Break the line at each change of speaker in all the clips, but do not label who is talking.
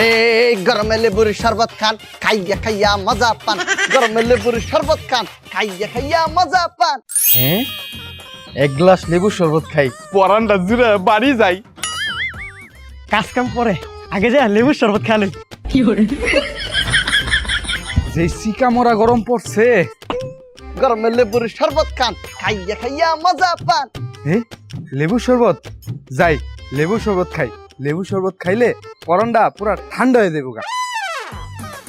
এই গরমে লেবুর শরবত খান খাইয়া খাইয়া মজা পান। গরমে লেবুর শরবত খান খাইয়া খাইয়া মজা পান।
হ্যাঁ এক গ্লাস লেবু শরবত খাই।
পরানটা জুড়ে বাড়ি যাই।
কাজ কাম পরে আগে যা লেবু শরবত খালে যে সিকা মরা গরম পড়ছে।
গরমে লেবুর শরবত খান খাইয়া খাইয়া মজা পান।
হ্যাঁ লেবু শরবত? যাই লেবু শরবত খাই। লেবু শরবত খাইলে পরনটা পুরা ঠান্ডা হয়ে দেবো গা।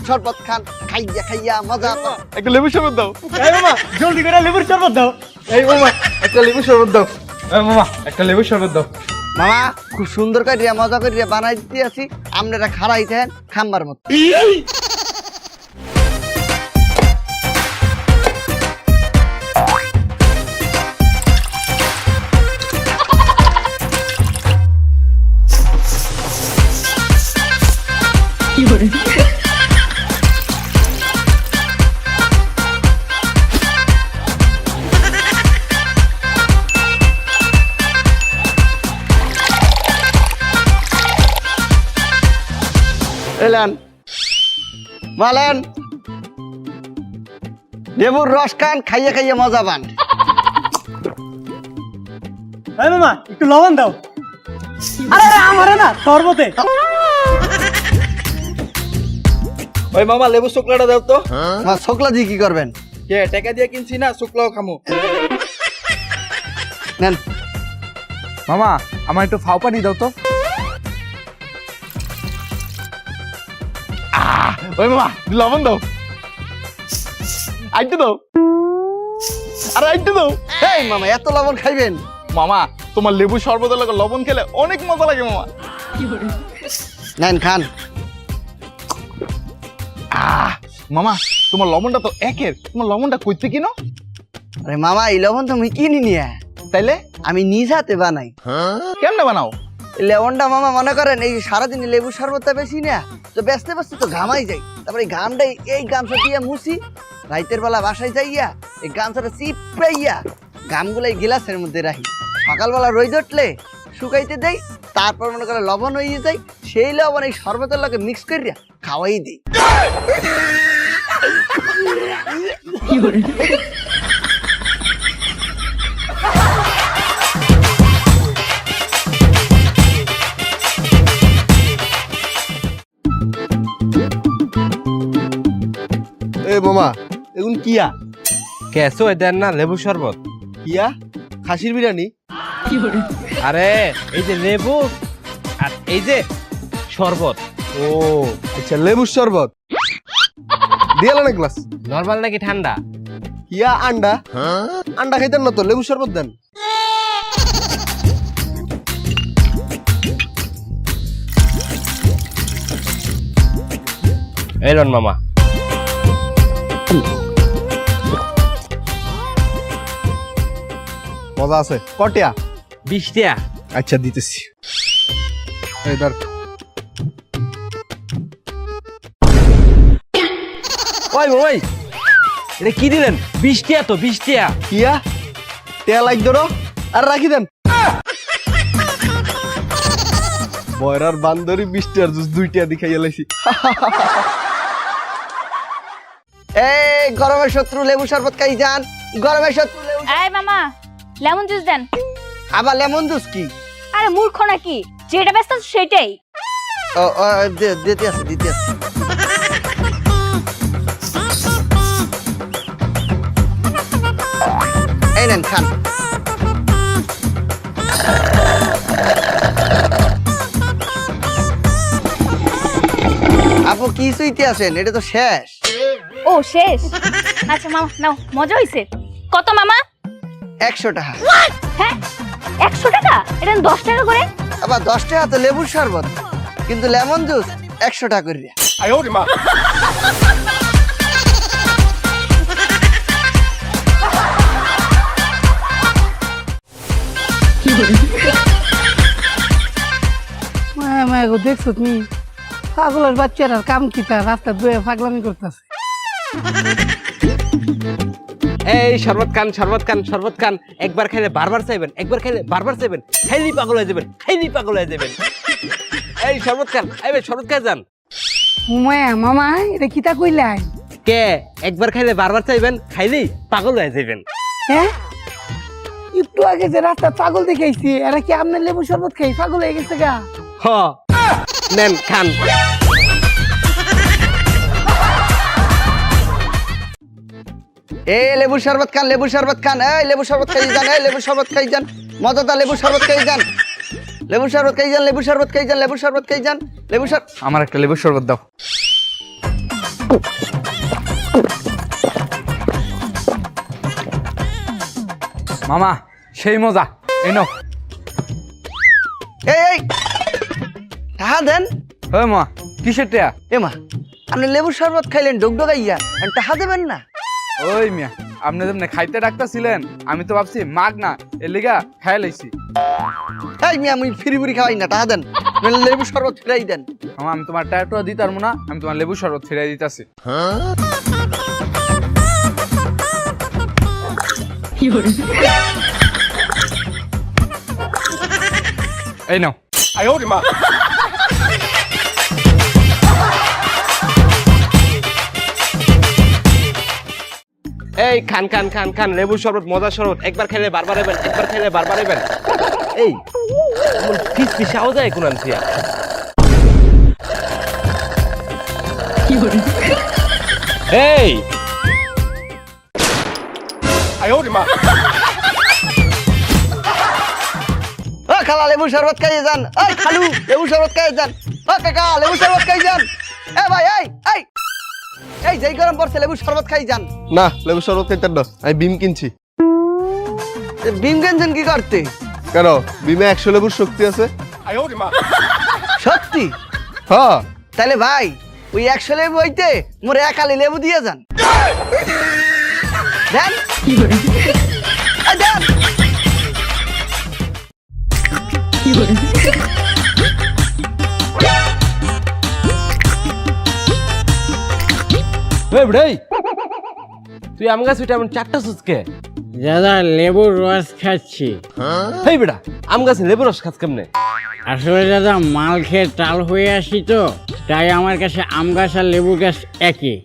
শরবত খান খাইয়া খাইয়া মজা
একটা লেবু শরবত দাও।
এই মামা জলদি করে লেবুর শরবত দাও। এই মামা একটা লেবু শরবত দাও। এই মামা একটা লেবু শরবত দাও।
মামা খুব সুন্দর করিয়া মজা করিয়া বানাই দিতে আছি আপনারা খারাই থাকেন খাম্বার মতো। এলেন মালেন। লেবুর রস খান খাইয়া খাইয়া মজা পান।
এই মামা একটু লবণ দাও। আরে আরে আমারে না শরবতে। ওই মামা লেবু শুকলাটা দাও তো।
মা শোকলা দিয়ে কি করবেন?
কে টাকা দিয়ে কিনছি না শুকলাও খামু।
নেন।
মামা আমার একটু ফাও পানি দাও তো।
ওই মামা লবণ দাও। আইটু দাও। আরে আইটু দাও।
এই মামা এত লবণ খাইবেন?
মামা তোমার লেবু শরবতের লাগে লবণ খেলে অনেক মজা লাগে মামা।
নেন খান।
আহ মামা তোমার লবণটা তো একের। তোমার লবণটা কইতে কিনো
আরে মামা এই লবণ তো আমি কিনি নিয়ে।
তাইলে?
আমি নিজ হাতে বানাই।
কেমনে বানাও?
এই লেবনটা মামা মনে করেন এই সারাদিন লেবু শরবতটা বেশি না, তো ব্যস্ত ব্যস্ত তো ঘামাই যাই। তারপরে এই ঘামটা এই গামছা দিয়ে মুছি, রাইতের বেলা বাসায় যাইয়া এই গামছাটা চিপাইয়া ঘামগুলো এই গিলাসের মধ্যে রাখি। সকালবেলা রোদ উঠলে শুকাইতে দেই, তারপর মনে করে লবণ হয়ে যায় সেই লবণ এই শরবতের লগে মিক্স করিয়া খাওয়াই দিই।
এ মামা এগুন কিয়া?
কেসো দেন না লেবু শরবত।
কিয়া? খাসির বিরিয়ানি?
আরে এই যে লেবু আর এই যে শরবত।
ও আচ্ছা লেবুর শরবত। দিয়াল না গ্লাস।
নর্মাল নাকি ঠান্ডা?
কিয়া আন্ডা? আন্ডা খাইতেন না তো লেবুর শরবত দেন।
এই লন মামা
মজা আছে। কটিয়া
বিশ টিয়া
আচ্ছা দিতেছি। এই ধর।
ওই ওই। এটা কি দিলেন? বিশ টিয়া তো বিশ টিয়া
কিয়া লাইক ধরো। আর রাখি দেন। বয়রার বান্দরি বৃষ্টি আর জুস দুইটা দিখাই এলাইছি
এই গরমের শত্রু লেবু শরবত খাই যান। গরমের শত্রু লেবু
এই মামা লেমন জুস দেন।
আবার লেমন জুস কি?
আরে মূর্খ নাকি? যেটা ব্যস্ত সেটাই।
ও ও, দিতে আছে দিতে আছে এই নেন খান। আপু কি সুইতে আছেন? এটা তো শেষ।
ও শেষ। আচ্ছা মামা নাও মজা হইছে। কত মামা?
একশো টাকা।
হ্যাঁ একশো টাকা? এটা দশ টাকা করে?
আবার দশ টাকা তো লেবুর শরবত কিন্তু লেমন জুস একশো টাকা করে।
আয়ো
মায়া মায়া গো দেখছ তুমি? পাগলের বাচ্চারা কাম কি কিতা রাস্তা দুয়ে পাগলামি করতেছে।
এই শরবত খান শরবত খান শরবত খান। একবার খাইলে বারবার চাইবেন একবার খাইলে বারবার চাইবেন। খাইলেই পাগল হয়ে যাবেন খাইলেই পাগল হয়ে যাবেন। এই শরবত খান এই শরবত খাই যান।
উমায়া মামা এটা কিতা কইলাই?
কে? একবার খাইলে বারবার চাইবেন খাইলেই পাগল হয়ে যাবেন
হ্যাঁ একটু আগে যে রাস্তা পাগল দেখাইছি এরা কি আপনার লেবু শরবত খাই পাগল হয়ে গেছে গা?
হ নেন খান।
এ লেবু শরবত খান লেবু শরবত খান এই লেবু শরবত খাই যান এই লেবু শরবত খাই যান মজাদার লেবু শরবত খাই যান লেবু শরবত খাই যান লেবু শরবত খাই যান লেবু শরবত খাই যান লেবু শর
আমার একটা লেবুর শরবত দাও মামা সেই মজা এই নাও
এই এই টাহা দেন
ওই মা কিসের টেয়া
এ মা আপনি লেবু শরবত খাইলেন আর টাহা দেবেন না
ওই মিয়া আপনি যেমনি খাইতে ডাকতেছিলেন আমি তো ভাবছি মাগ না এর লিগা খাই লাইছি।
এই মিয়া আমি ফিরি ফিরি খাওয়াই না টাহা দেন। লেবু শরবত ফিরাই দেন।
আমি তোমার টায়াটা দিতে পারব না আমি তোমার লেবু শরবত ফিরাই দিতেছি। এই নাও।
এই খান খান খান খান লেবু শরবত মজা শরবত একবার খাইলে বারবার এবেন একবার খাইলে বারবার এবেন এই ফিস ফিসাও যায় কোন আনছিয়া এই!
ও খালা লেবু শরবত খাইয়ে যান। ওই খালু লেবু শরবত খাইয়ে যান। ও কাকা লেবু শরবত খাই যান। এ ভাই এই এই! এই যেই গরম পড়ছে লেবু শরবত খাই যান।
না লেবু শরবত খাইতেন না আমি বিম কিনছি।
এ ভীম গেঞ্জন কি করতে?
কেন বিমে একশো লেবুর শক্তি আছে?
সত্যি
হ্যাঁ।
তাহলে ভাই ওই একশো লেবু হইতে মোরে একালি লেবু দিয়ে যান। দেন। দেন।
এই বেড়াই। তুই আম গাছ উঠে এমন চারটা সুচকে
দাদা লেবুর রস খাচ্ছি।
এই বেটা আম গাছে লেবু রস খাস কেমনে?
আসলে দাদা মাল খেয়ে টাল হয়ে আসি তো তাই আমার কাছে আম গাছ আর লেবু গাছ একই।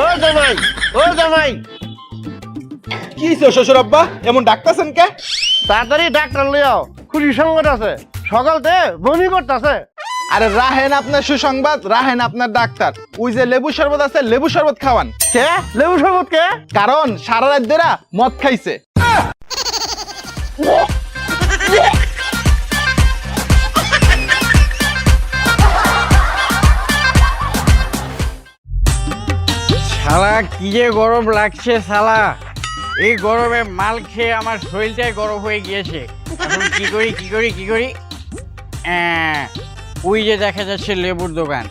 ও জামাই ও জামাই। কি শ্বশুর আব্বা? এমন ডাকতেছেন কে?
তাড়াতাড়ি ডাক্তার লিয়াও খুশি সংকট আছে। সকালতে বমি করতেছে।
আরে রাহেন আপনার সুসংবাদ রাহেন আপনার ডাক্তার। ওই যে লেবু শরবত আছে লেবু শরবত খাওয়ান।
কে? লেবু শরবত কে?
কারণ সারা রাত ধরে মদ খাইছে।
শালা কি যে গরম লাগছে শালা। এই গরমে মাল খেয়ে আমার শরীরটাই গরম হয়ে গিয়েছে। এখন কি করি কি করি কি করি? ওই যে দেখা যাচ্ছে লেবুর দোকান।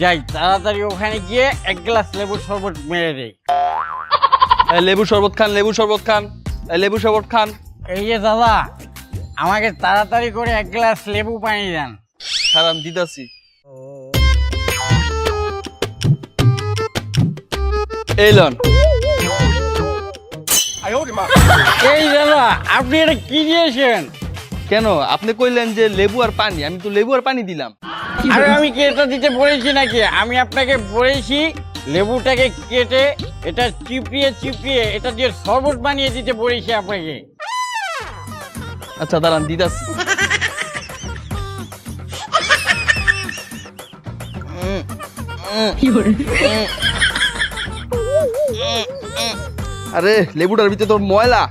যাই তাড়াতাড়ি ওখানে গিয়ে এক গ্লাস লেবুর শরবত মেরে দেই।
লেবু শরবত খান লেবু শরবত খান। লেবু শরবত খান।
এই যে দাদা আমাকে তাড়াতাড়ি করে এক গ্লাস লেবু পানি দেন।
সারাম দিদাসি এই লন।
এই দাদা আপনি এটা কি দিয়েছেন?
কেন? আপনি কইলেন যে লেবু আর পানি। আমি তো লেবু আর পানি দিলাম।
আরে আমি কি এটা দিতে বলেছি নাকি? আমি আপনাকে বলেছি লেবুটাকে কেটে এটা চিপিয়ে চিপিয়ে এটা দিয়ে শরবত বানিয়ে দিতে বলেছি আপনাকে।
আচ্ছা দাঁড়ান দিদাস দিতাছি আরে লেবুটার ভিতরে তোর ময়লা।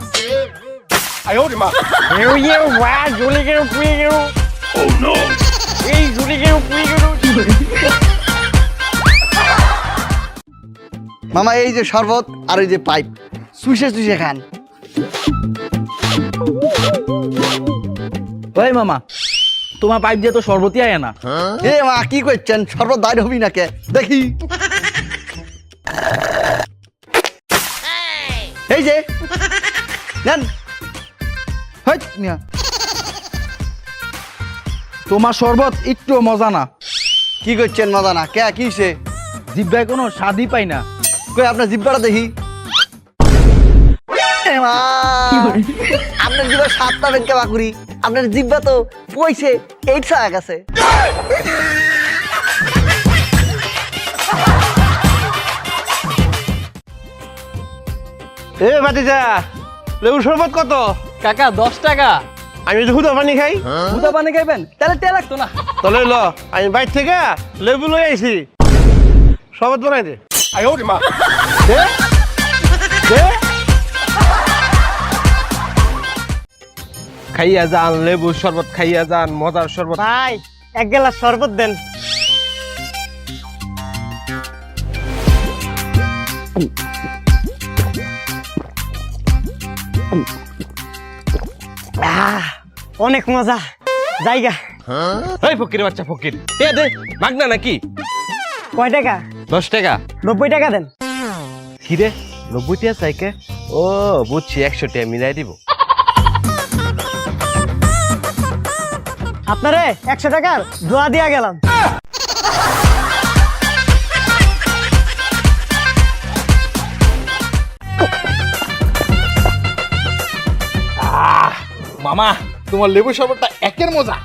মামা এই যে শরবত আর এই যে পাইপ। সুইসে সুইসে খান।
ওই মামা তোমার পাইপ দিয়ে তো শরবতই আয় না।
এ মা কি করছেন? শরবত দাঁড় হবি না কে দেখি। এই যে। নেন।
তোমার শরবত একটু মজা না।
কি করছেন মজা না? কে কি সে
জিব্বায় কোনো স্বাদই পাই না।
কই আপনার জিব্বাটা দেখি। এ মা আপনার জিব্বা সাতটা বেঁকে বাকুরি। আপনার জিব্বা তো পয়সে এইট গেছে।
এ বাতিজা লেবু শরবত কত?
কাকা দশ টাকা।
আমি তো হুদা পানি খাই।
দুধা পানি খাইবেন? তাহলে তেল লাগতো না।
তাহলে ল আমি বাইর থেকে লেবু লই আইছি। শরবত বানাই দে। আই ওরে মা। দে? দে?
খাইয়া যান লেবু শরবত খাইয়া যান মজার শরবত।
ভাই এক গ্লাস শরবত দেন। অনেক মজা। জায়গা।
এই ফকির বাচ্চা ফকির। দে দে মাগনা নাকি?
কয় টাকা?
দশ টাকা।
নব্বই টাকা দেন।
কি রে? নব্বই টাকা চাইকে ও বুঝছি একশো টাকা মিলাই দিব।
আপনারে একশো টাকার দোয়া দিয়া গেলাম।
মামা তোমার লেবু শরবতটা একের মজা।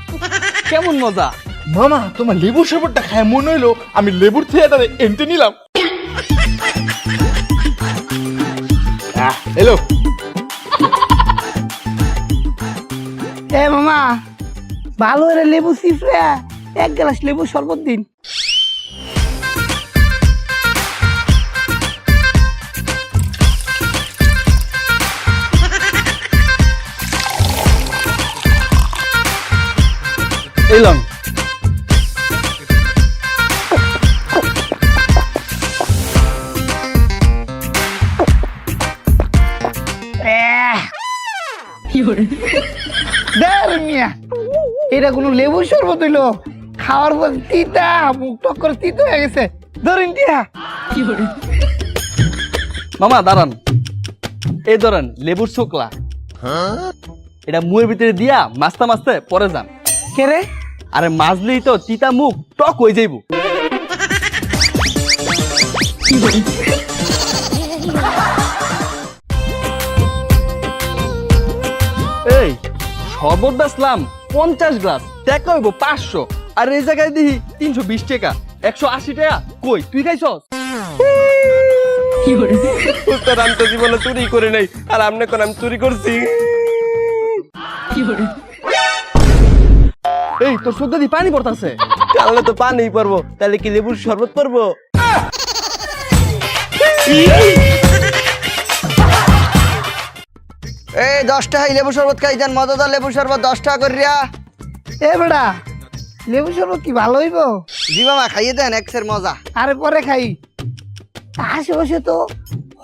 কেমন মজা?
মামা তোমার লেবু শরবতটা খায় মনে হইল আমি লেবুর থিয়েটারে এনতে নিলাম। আহ, এলো।
এ মামা ভালো করে লেবু চিপড়ে এক গ্লাস লেবু শরবত দিন। মিয়া। এটা কোনো লেবু শরবত হইল? খাওয়ার পর তিতা মুখ টক করে তিতা হয়ে গেছে। ধরেন টিয়া।
মামা দাঁড়ান। এই ধরেন লেবুর শুকলা। এটা মুয়ের ভিতরে দিয়া মাছতে মাছতে পরে যান।
কে রে?
আরে মাজলেই তো তিতা মুখ টক হয়ে যাইব। এই শরবত পঞ্চাশ গ্লাস টাকা হইব পাঁচশো। আর এই জায়গায় দিহি তিনশো বিশ টাকা একশো আশি টাকা কই তুই খাইছস?
আমি তো জীবনে চুরি করে নাই আর আপনি কোন আমি চুরি করছি?
এই তোর সদ্যা দি পানি পড়তাছে।
তাহলে তো পানি পারব তাহলে কি লেবুর শরবত পারব
এই দশ টাকায় লেবু শরবত খাই যান মজাদার লেবু শরবত দশ টাকা করিয়া
এ বেটা লেবু শরবত কি ভালো হইব?
জি মামা খাইয়ে দেন এক্সের মজা।
আরে পরে খাই। আশেপাশে তো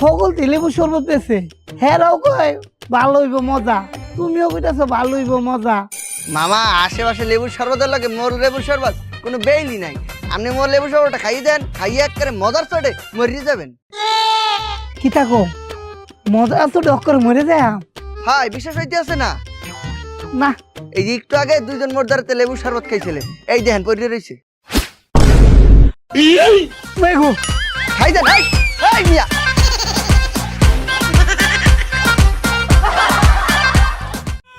সকল লেবু শরবত পেয়েছে হেরাও কয় ভালো হইব মজা। তুমিও কইতাছো ভালো হইব মজা।
মামা আশেপাশে লেবুর শরবতের লাগে মোর লেবুর শরবত কোনো বেইলি নাই আপনি মোর লেবু শরবতটা খাইয়ে দেন খাইয়ে এক করে মজার চটে মরিয়ে যাবেন
কি থাকো মজা তো ডক্কর মরে যায়
হাই বিশ্বাস হইতে আছে না
না
এই যে একটু আগে দুইজন মোর দ্বারাতে লেবুর শরবত খাইছিলে এই দেখেন পরিয়ে রয়েছে খাই দেন এই মিয়া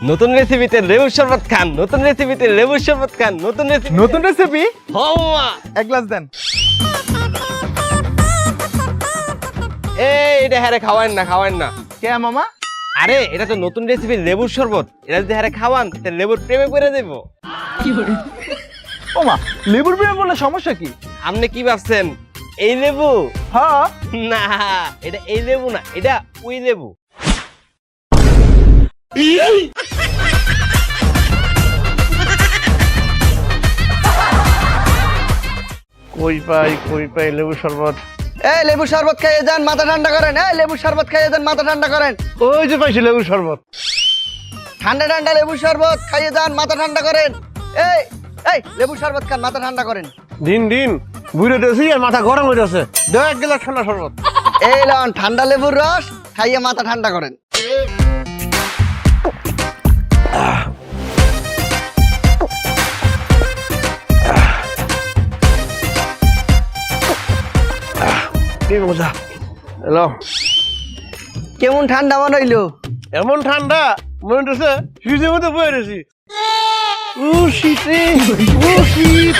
নতুন রেসিপিতে লেবুর শরবত খান নতুন রেসিপিতে লেবুর শরবত খান নতুন রেসিপি
নতুন রেসিপি
হওয়া।
এক গ্লাস দেন।
এই এটা হ্যারে খাওয়ান না খাওয়ান না।
কে মামা?
আরে এটা তো নতুন রেসিপি লেবুর শরবত। এটা যদি হ্যারে খাওয়ান তাহলে লেবুর প্রেমে পড়ে দেবো
ও মা লেবুর প্রেমে বললে সমস্যা কি?
আপনি কি ভাবছেন? এই লেবু?
হ্যাঁ।
না এটা এই লেবু না এটা ওই লেবু।
কই পাই কই পাই লেবু শরবত।
এই লেবু শরবত খাইয়ে যান মাথা ঠান্ডা করেন। এই লেবু শরবত খাইয়ে যান মাথা ঠান্ডা করেন।
ওই যে পাইছি লেবু শরবত।
ঠান্ডা ঠান্ডা লেবু শরবত খাইয়ে যান মাথা ঠান্ডা করেন। এই এই লেবু শরবত খান মাথা ঠান্ডা করেন।
দিন দিন বুড়ে দিয়েছি আর মাথা গরম হয়ে যাচ্ছে। দে এক গ্লাস ঠান্ডা শরবত।
এই লন ঠান্ডা লেবুর রস খাইয়ে মাথা ঠান্ডা করেন।
কি মজা হ্যালো?
কেমন ঠান্ডা মনে হইল?
এমন ঠান্ডা মনে হচ্ছে ফ্রিজের মধ্যে বয়ে রয়েছি। ও শীত রে ও শীত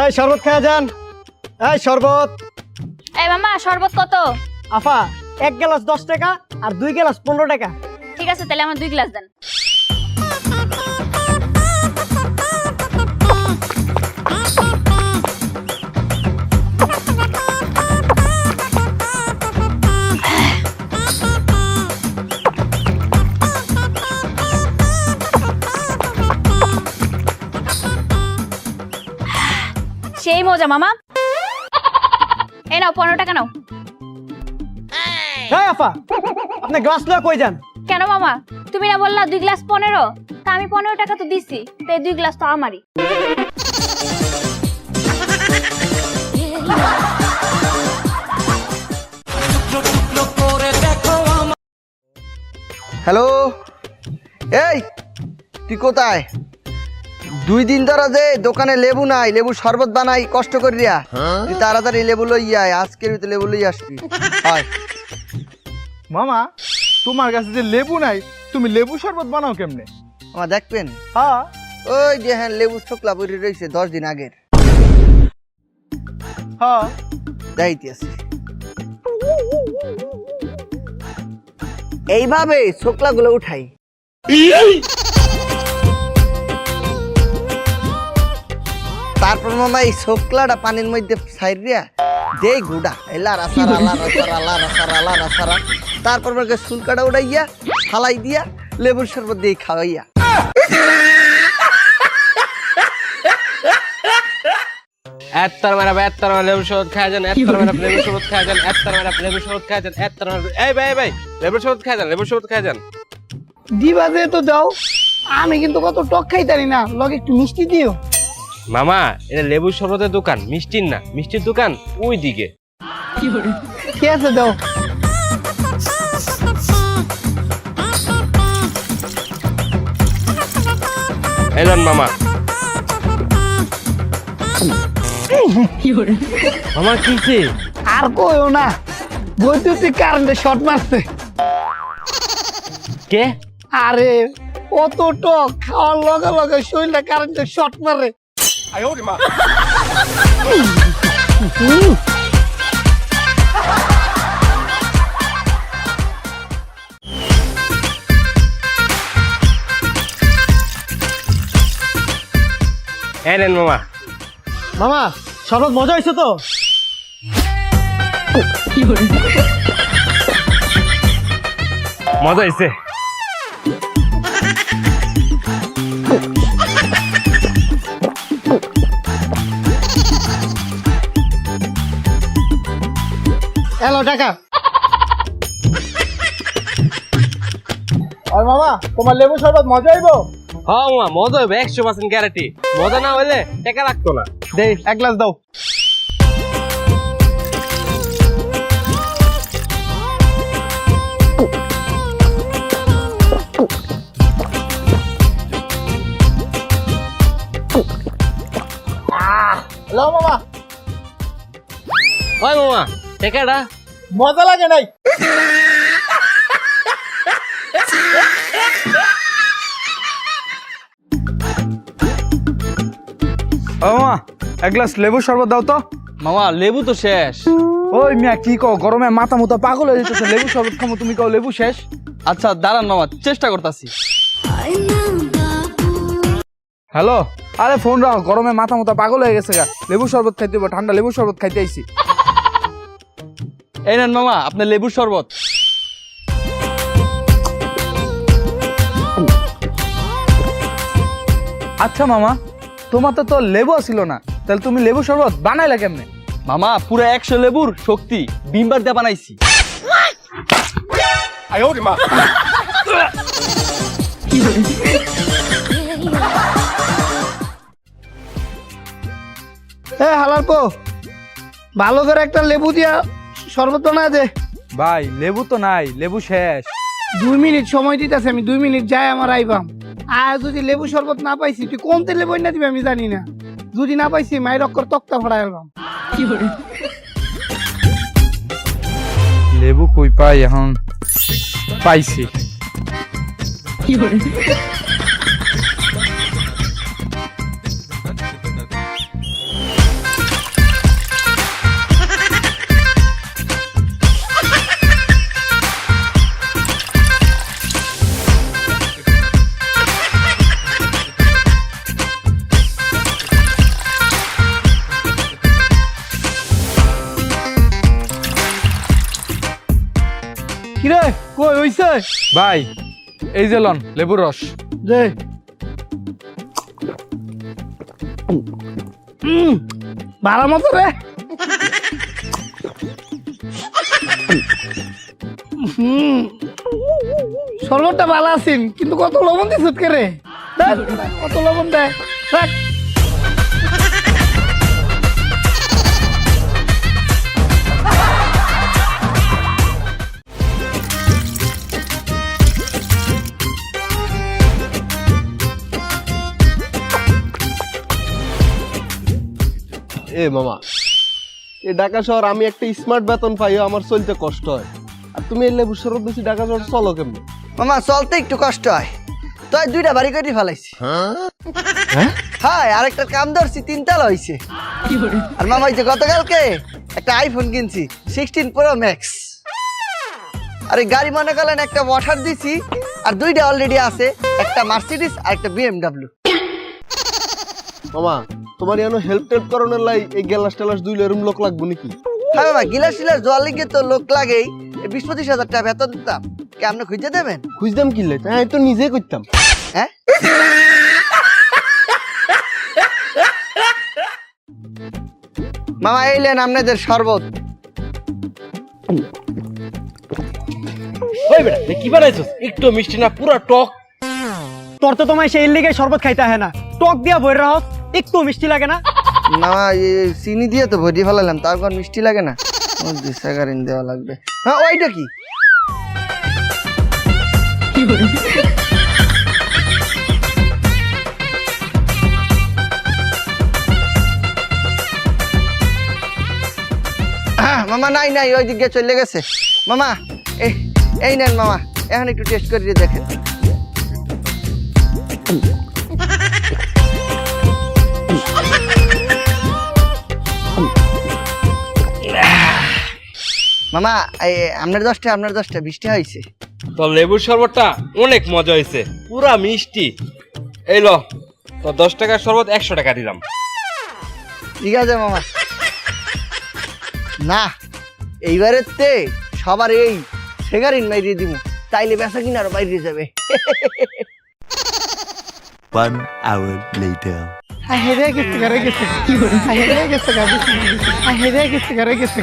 এই শরবত খাওয়া যান। এই শরবত।
এই মামা শরবত কত?
আফা এক গ্লাস দশ টাকা আর দুই গ্লাস পনেরো টাকা।
ঠিক আছে তাহলে আমার দুই গ্লাস দেন। মজা মামা। এই নাও পনেরো টাকা নাও।
হ্যাঁ আফা আপনি গ্লাস লয়ে কই যান?
কেন মামা? তুমি না বললা দুই গ্লাস পনেরো? তা আমি পনেরো টাকা তো দিছি তো এই দুই গ্লাস তো আমারই।
হ্যালো এই তুই কোথায়? দুই দিন ধরে যে দোকানে লেবু নাই লেবু শরবত বানাই কষ্ট করিয়া তুই তাড়াতাড়ি লেবু লই আয় আজকের ভিতরে লেবু লই আসবি। হয়।
মামা তোমার কাছে যে লেবু নাই তুমি লেবু শরবত বানাও কেমনে?
আমার দেখবেন?
হ্যাঁ।
ওই যে হ্যাঁ লেবু শুকলা পরি রয়েছে দশ দিন আগের।
হ্যাঁ।
যাইতে আছে এইভাবে শুকলা গুলো উঠাই তারপর মামা এই শুকলাটা পানির মধ্যে সাইরিয়া দে গুড়া। এলা রাসারা লা রাসারা লা রাসারা লা রাসারা তারপর মাকে শুল্কাটা উড়াইয়া ফালাই দিয়া লেবুর শরবত দিয়ে খাওয়াইয়া।
এত্তর মারা এত্তর মারা লেবু শরবত খাওয়া যান এত্তর মারা লেবু শরবত খাওয়া যান এত্তর মারা লেবু শরবত খাওয়া যান এত্তর মারা এই ভাই ভাই লেবু শরবত খাওয়া যান লেবু শরবত খাওয়া যান।
দিবা যে তো দাও আমি কিন্তু কত টক খাইতারি না লগে একটু মিষ্টি দিও।
মামা এটা লেবু শরবতের দোকান মিষ্টির না মিষ্টির দোকান ওই দিকে
ঠিক আছে দাও?
এলন মামা। মামা কিছে
আর কইও না বৈদ্যুতিক কারেন্টে শর্ট মারছে
কে?
আরে অত টক খাওয়ার লগে লগে শরীরটা কারেন্টে শর্ট মারে।
এলেন মামা।
মামা শরবত মজা হয়েছে তো?
মজা হয়েছে।
এলো টাকা। আর মামা তোমার লেবু শরবত মজা হইব?
হ্যাঁ মামা মজা হবে একশো পার্সেন্ট গ্যারান্টি মজা না হইলে টাকা লাগতো না।
দেই এক গ্লাস দাও। হ্যালো মামা।
ওই মামা টাকাটা।
মজা লাগে নাই? ও মামা এক গ্লাস লেবু শরবত দাও তো।
মামা লেবু তো শেষ।
ওই মিয়া কি কও গরমে মাথা মুথা পাগল হয়ে যেতেছে লেবু শরবত খামো তুমি কও লেবু শেষ?
আচ্ছা দাঁড়ান মামা চেষ্টা করতেছি।
হ্যালো? আরে ফোন রাখো গরমে মাথা মুথা পাগল হয়ে গেছে গা। লেবু শরবত খাইতে ঠান্ডা লেবু শরবত খাইতে আইছি।
এই নেন মামা আপনার লেবুর শরবত।
আচ্ছা মামা তোমার তো তো লেবু ছিল না তাহলে তুমি লেবু শরবত বানাইলা কেমনে?
মামা পুরো একশো লেবুর শক্তি বিমবার দিয়ে বানাইছি।
এ হালার পো ভালো করে একটা লেবু দিয়া শরবত না দে
ভাই লেবু তো নাই লেবু শেষ।
দুই মিনিট সময় দিতেছে আমি দুই মিনিট যাই আমার আইবাম। আর যদি লেবু শরবত না পাইছি তুই কোন তেলে বই দিবি আমি জানি না। যদি না পাইছি মায়ের অক্ষর তক্তা ফড়াই এলাম
লেবু কই পাই এখন? পাইছি। ভাই এই যে লন লেবুর রস।
উম, ভালো মতো রে। সর্বটা ভালো আছেন কিন্তু কত লবণ দিস কে রে? কত লবণ দেয়। দেখ।
এ মামা। এ ঢাকা শহর আমি একটা স্মার্ট বেতন পাইও আমার চলতে কষ্ট হয়। আর তুমি এই লেবু শরৎ বেশি ঢাকা শহর চলো কেমনি?
মামা চলতে একটু কষ্ট হয়। তাই দুইটা বাড়ি করে ফেলাইছি। হ্যাঁ? আরেকটার কাম ধরছি তিনতালা হইছে। আর মামা এই যে গতকালকে একটা আইফোন কিনছি সিক্সটিন প্রো ম্যাক্স আর গাড়ি মনে করলেন একটা ওয়াটার দিছি আর দুইটা অলরেডি আছে একটা মার্সিডিস আর একটা বিএমডাব্লিউ
মামা তোমার এনো হেল্প টেল্প করানোর লাই এই গ্যালাস টেলাস দুই রুম লোক লাগবো নাকি?
হ্যাঁ মামা গিলাস টিলাস জল লিগে তো লোক লাগেই। এই বিশ পঁচিশ হাজার টাকা বেতন দিতাম। কে আপনি খুঁজে দেবেন?
খুঁজতাম কিনলে হ্যাঁ তো নিজেই করতাম।
হ্যাঁ? মামা এইলেন আপনাদের শরবত।
ওই বেটা তুই কি বানাইছস? একটু মিষ্টি না পুরা টক।
তোর তো তোমায় সেই লিগে শরবত খাইতে হয় না। টক দিয়া বই রহস একটু মিষ্টি লাগে না?
না চিনি দিয়ে তো ভরি ফেলালাম তারপর মিষ্টি লাগে না। দেওয়া লাগবে। হ্যাঁ ওইটা কি? মামা, নাই নাই ওই দিকে চলে গেছে। মামা, এই নেন, মামা, এখন একটু টেস্ট করে দেখেন। মামা এই আপনার দশটা আপনার দশটা বৃষ্টি হয়েছে।
তো লেবুর শরবতটা অনেক মজা হয়েছে পুরা মিষ্টি। এই ল তো দশ টাকার শরবত একশো টাকা দিলাম।
ঠিক আছে মামা। না এইবারের তে সবার এই সেগারিন মাইরিয়ে দিব তাইলে বেচা কিনা আরও বাইরে যাবে।
One hour later.
হেরে গেছে ঘরে গেছে। হেরে গেছে গা গেছে। হেরে গেছে ঘরে গেছে।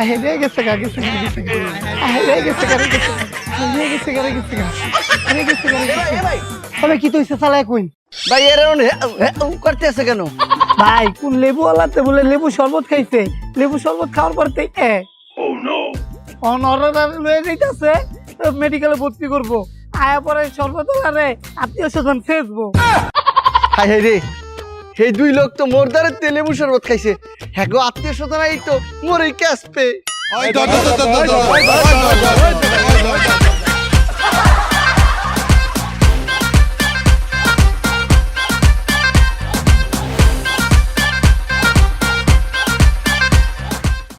হেরে গেছে গা গেছে গেছে হেরে গেছে ঘরে গেছে হেরে গেছে ঘরে গেছে হেরে গেছে ঘরে গেছে তবে কি তুই সালায় কইন?
ভাই এর করতে কেন?
ভাই কোন লেবু আলাতে বলে লেবু শরবত খাইছে? লেবু শরবত খাওয়ার পর থেকে অনরার লয়ে যাইতাছে। মেডিকেলে ভর্তি করব। আয়া পরে শরবত আলারে আত্মীয় স্বজন ফেসবো।
হাই হাই রে। সেই দুই লোক তো মোরদারের তেলে শরবত খাইছে হ্যাঁ গো আত্মীয় স্বজনাই তো মোর এই ক্যাশ পে